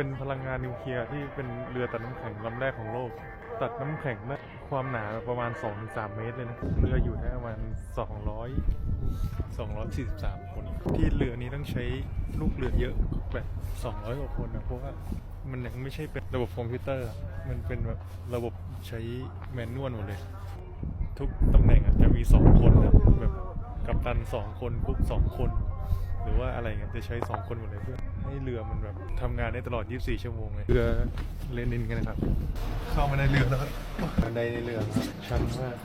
เป็นพลังงานนิวเคลียร์ที่เป็นเรือตัดน้ำแข็งลำแรกของโลก ตัดน้ำแข็งได้ความหนาประมาณ 2-3 เมตรเลยนะ เรืออยู่ได้ประมาณ 200 243 คน ที่เรือนี้ต้องใช้ลูกเรือเยอะแบบ 200กว่าคนนะเพราะว่ามันยังไม่ใช่เป็นระบบคอมพิวเตอร์ มันเป็นแบบระบบใช้แมนนวลหมดเลย ทุกตำแหน่งจะมีสองคนนะแบบกัปตันสองคนคุกสองคน หรือว่าอะไรเงี้ยจะใช้สองคนหมดเลยเพื่อให้เรือมันแบบทำงานได้ตลอด 24 ชั่วโมงเลยเรือเลนินกันนะครับ เข้ามาในเรือแล้วครับบันไดในเรือครับชันมาก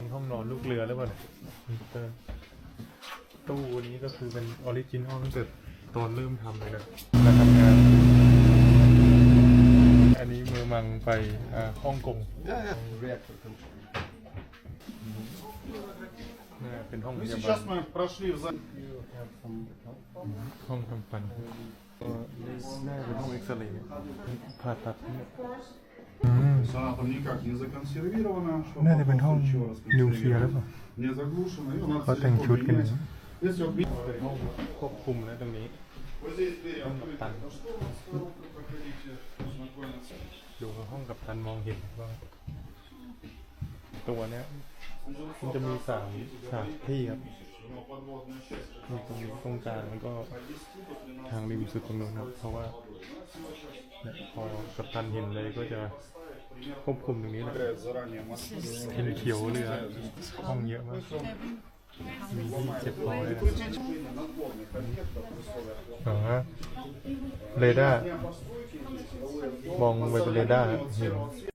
มีห้องนอนลูกเรือหรือเปล่าเนี่ยเติมตู้นี้ก็คือเป็นออริจินอลตั้งแต่ตอนเริ่มทำเลยนะมาทำงาน อันนี้มือมังไปอ่าฮ่องกงน่า เป็นห้องพ Ну, ยาบาล сейчас мы прошли в зал. ห้องทำฟันก็น่าเป็นห้องเอ็กซเรย์ผ่าตัดเนี่ย Она там никак не законсервирована. чтобы น่าจะเป็นห้อง потом еще นิวเคลียร์หรือเปล่า Не заглушена. Ее надо เขาแต่ง целиком ชุดกัน менять. Если вот เป็นห้องควบคุมนะตรงนี้ вот здесь дверь Там открыта, капитан. то что вы проходите, познакомиться. ดูห้องกับตันมองเห็นว่าตัวเนี้ย มันจะมีสามสามที่ครับมีตรงนี้ตรงกลางแล้วก็ทางริมสุดตรงนู้นครับ เพราะว่าพอกับตันเห็นเลยก็จะควบคุมตรงนี้แหละเห็นเขียวเรือห้องเยอะมากมีที่เจ็บคอเลยนะอ๋อฮะเรดาร์มองไปเป็นเรดาร์เห็น